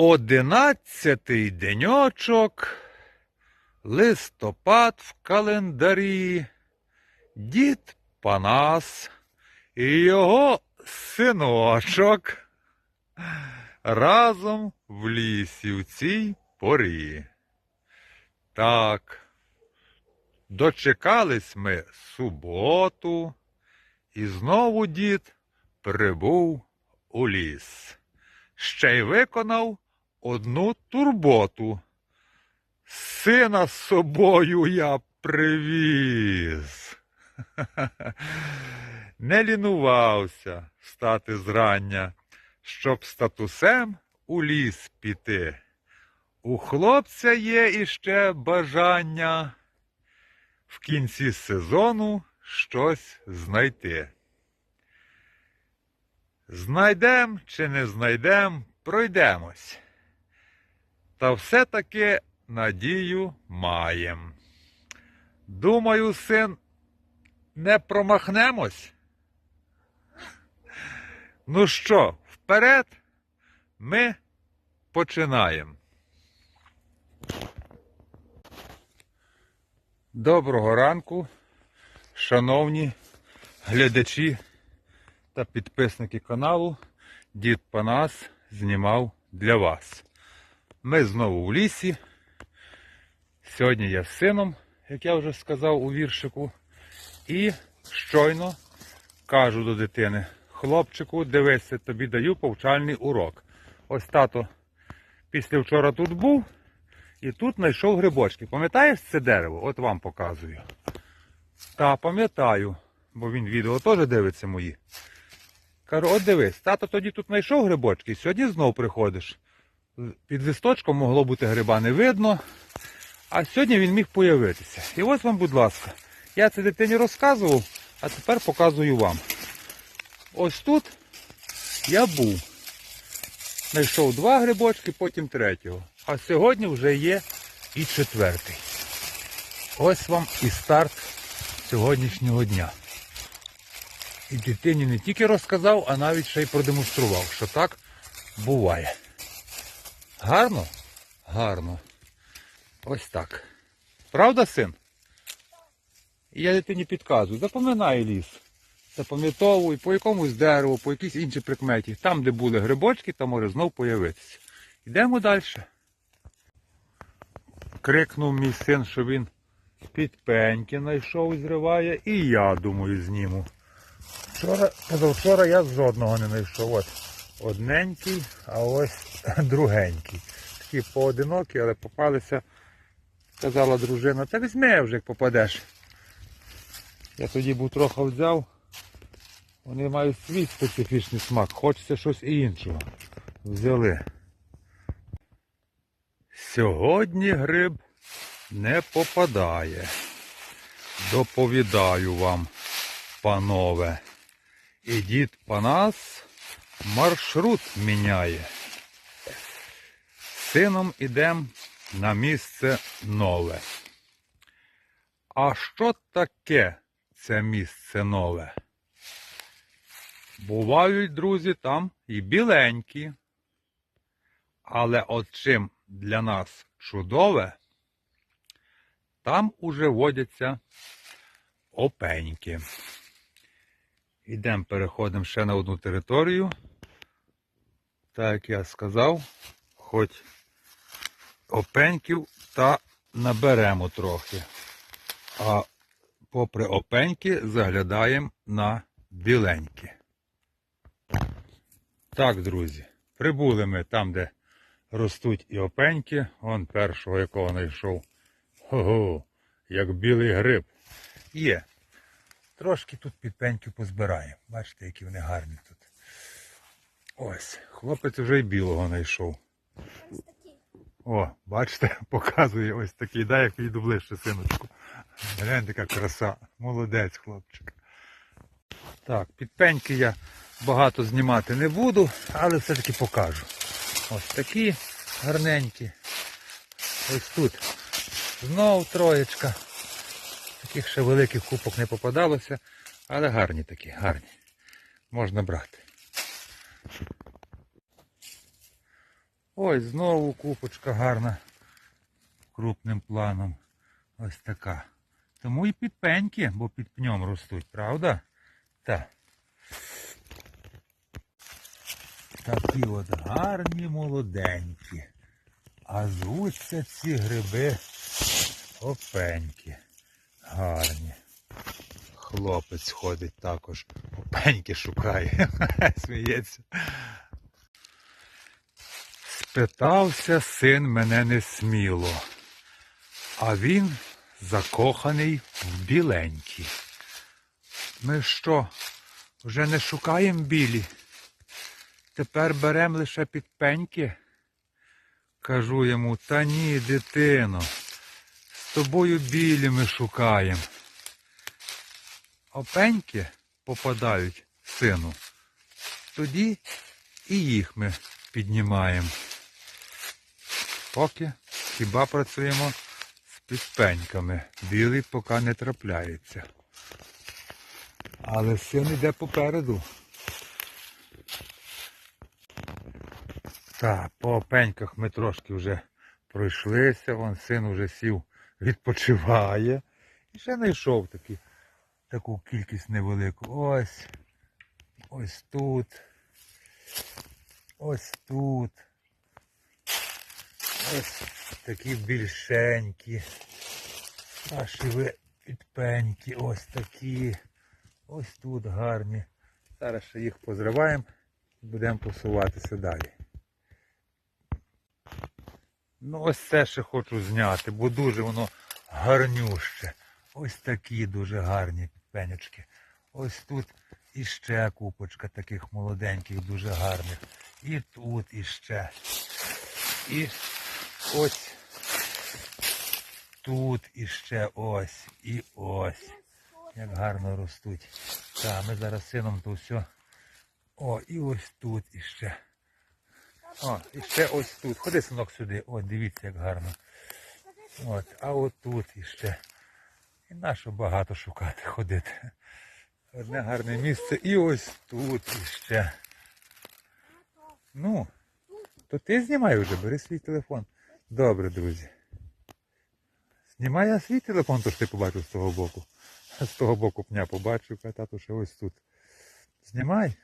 Одинадцятий деньочок, листопад в календарі, дід Панас і його синочок разом в лісі в цій порі. Так, дочекались ми суботу, і знову дід прибув у ліс. Ще й виконав одну турботу. Сина з собою я привіз. Не лінувався встати зрання, щоб статусем у ліс піти. У хлопця є іще бажання в кінці сезону щось знайти. Знайдем чи не знайдем, пройдемось. Та все-таки надію маєм. Думаю, син, не промахнемось. Ну що, вперед ми починаємо. Доброго ранку, шановні глядачі та підписники каналу Дід Панас знімав для вас. Ми знову в лісі. Сьогодні я з сином, як я вже сказав у віршику. І щойно кажу до дитини: хлопчику, дивися, тобі даю повчальний урок. Ось тато після вчора тут був і тут знайшов грибочки. Пам'ятаєш це дерево? От вам показую. Та, пам'ятаю, бо він відео теж дивиться мої. Кажу, от дивись, тато тоді тут знайшов грибочки, сьогодні знов приходиш. Під листочком могло бути гриба не видно, а сьогодні він міг появитися. І ось вам, будь ласка, я це дитині розказував, а тепер показую вам. Ось тут я був. Знайшов два грибочки, потім третього. А сьогодні вже є і четвертий. Ось вам і старт сьогоднішнього дня. І дитині не тільки розказав, а навіть ще й продемонстрував, що так буває. Гарно? Гарно. Ось так. Правда, син? Я дитині підказую, запам'ятай ліс. Запам'ятовуй по якомусь дереву, по якійсь іншій прикметі. Там, де були грибочки, там може знов появитися. Йдемо далі. Крикнув мій син, що він підпеньки знайшов і зриває, і я думаю зніму. Вчора, позавчора я жодного не знайшов. От одненький, а ось другенький. Такі поодинокі, але попалися, сказала дружина, та візьми вже як попадеш. Я тоді був трохи взяв. Вони мають свій специфічний смак, хочеться щось іншого. Взяли. Сьогодні гриб не попадає. Доповідаю вам, панове. І Панас маршрут міняє. Сином ідем на місце нове. А що таке це місце нове? Бувають, друзі, там і біленькі. Але от чим для нас чудове, там уже водяться опеньки. Ідемо, переходимо ще на одну територію. Так як я сказав, хоч опеньків та наберемо трохи. А попри опеньки заглядаємо на біленькі. Так, друзі, прибули ми там, де ростуть і опеньки. Вон першого, якого знайшов. Ого, як білий гриб. Є. Трошки тут підпеньків позбираємо. Бачите, які вони гарні тут. Ось, хлопець вже й білого знайшов. О, бачите, показує ось такий, дай я підійду ближче, синочку. Гляньте, яка краса. Молодець, хлопчик. Так, підпеньки я багато знімати не буду, але все-таки покажу. Ось такі гарненькі. Ось тут знов троєчка. Таких ще великих купок не попадалося, але гарні такі, гарні. Можна брати. Ось знову купочка гарна. Крупним планом. Ось така. Тому і підпеньки, бо під пнем ростуть, правда? Так. Такі от гарні молоденькі. А звуться ці гриби опеньки. Гарні. Хлопець ходить також. Опеньки шукає. Сміється. Спитався син мене несміло, а він закоханий в біленькі. Ми що, вже не шукаємо білі? Тепер берем лише підпеньки? Кажу йому, та ні, дитино, з тобою білі ми шукаємо. Опеньки попадають сину. Тоді і їх ми піднімаємо. Поки хіба працюємо з підпеньками. Білий поки не трапляється. Але син йде попереду. Так, по опеньках ми трошки вже пройшлися, вон син уже сів, відпочиває. І ще знайшов такі, таку кількість невелику. Ось. Ось тут. Ось тут. Ось такі більшенькі. Наші ви підпенькі. Ось такі. Ось тут гарні. Зараз ще їх позриваємо і будемо посуватися далі. Ну ось це ще хочу зняти, бо дуже воно гарнюще. Ось такі дуже гарні пенечки. Ось тут іще купочка таких молоденьких, дуже гарних. І тут іще. І ось тут іще ось. І ось. Як гарно ростуть. Так, ми зараз сином то все. О, і ось тут іще. О, і ще ось тут. Ходи, синок, сюди. О, дивіться, як гарно. От, а от тут іще. І нащо багато шукати ходити. Одне гарне місце. І ось тут іще. Ну, то ти знімай вже, бери свій телефон. Добре, друзі. Знімай я свій телефон, то ж ти побачив з того боку. З того боку пня побачив, а тато ще ось тут. Знімай.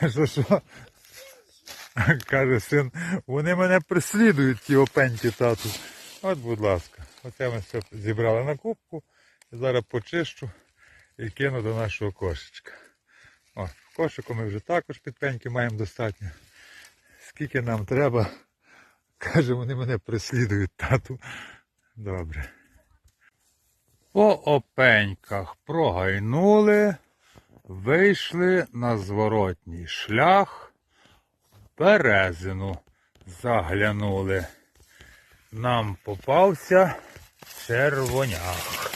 Що що? Каже син, вони мене преслідують, ті опеньки тату. От, будь ласка, оце ми все зібрали на кубку. Зараз почищу і кину до нашого кошечка. О, в кошику ми вже також підпеньки маємо достатньо. Скільки нам треба, каже, вони мене преслідують, тату. Добре. По опеньках прогайнули, вийшли на зворотній шлях. Березину заглянули. Нам попався червоняк.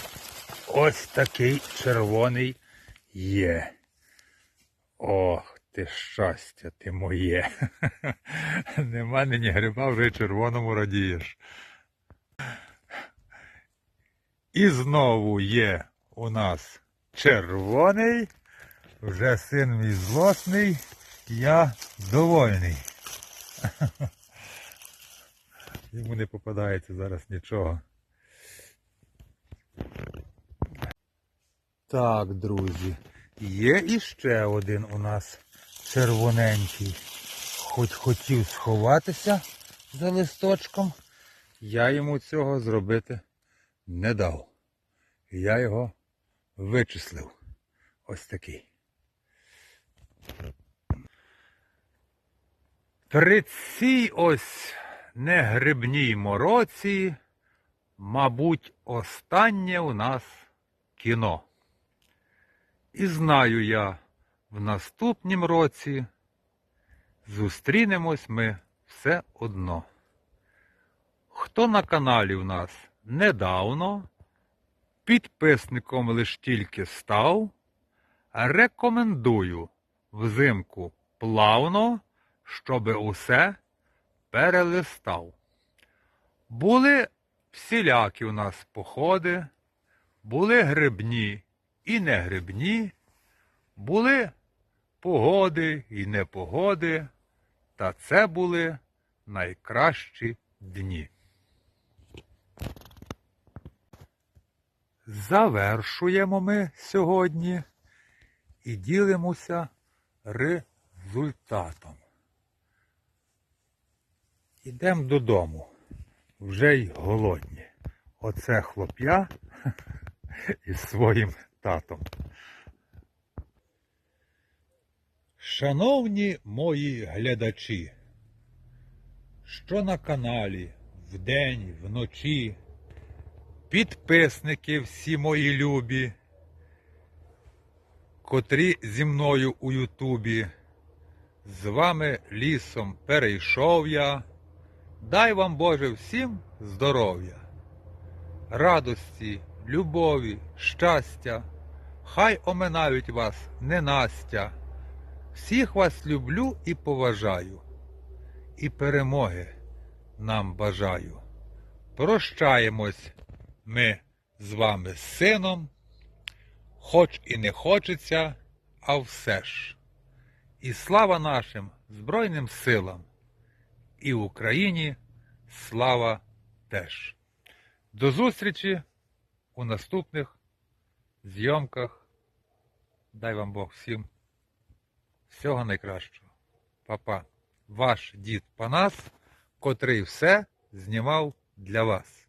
Ось такий червоний є. Ох, ти щастя ти моє. Нема нині гриба, вже червоному радієш. І знову є у нас червоний, вже син мій злосний, я довольний. Йому не попадається зараз нічого. Так, друзі, є іще один у нас червоненький. Хоч хотів сховатися за листочком, я йому цього зробити не дав. Я його вичислив. Ось такий. При цій ось негрибній мороці, мабуть, останнє у нас кіно. І знаю я, в наступнім році зустрінемось ми все одно. Хто на каналі в нас недавно, підписником лиш тільки став, рекомендую взимку плавно, щоби усе перелистав. Були всілякі у нас походи, були грибні і не грибні, були погоди і непогоди, Та це були найкращі дні. Завершуємо ми сьогодні і ділимося результатом. Ідемо додому. Вже й голодні. Оце хлоп'я із своїм татом. Шановні мої глядачі, що на каналі вдень, вночі, підписники всі мої любі, котрі зі мною у Ютубі, з вами лісом перейшов я. Дай вам Боже всім здоров'я, радості, любові, щастя, хай оминають вас ненастя. Всіх вас люблю і поважаю, і перемоги нам бажаю. Прощаємось ми з вами з сином, хоч і не хочеться, а все ж. І слава нашим Збройним силам, і Україні слава теж. До зустрічі у наступних зйомках. Дай вам Бог всім. Всього найкращого. Папа, ваш дід Панас, котрий все знімав для вас.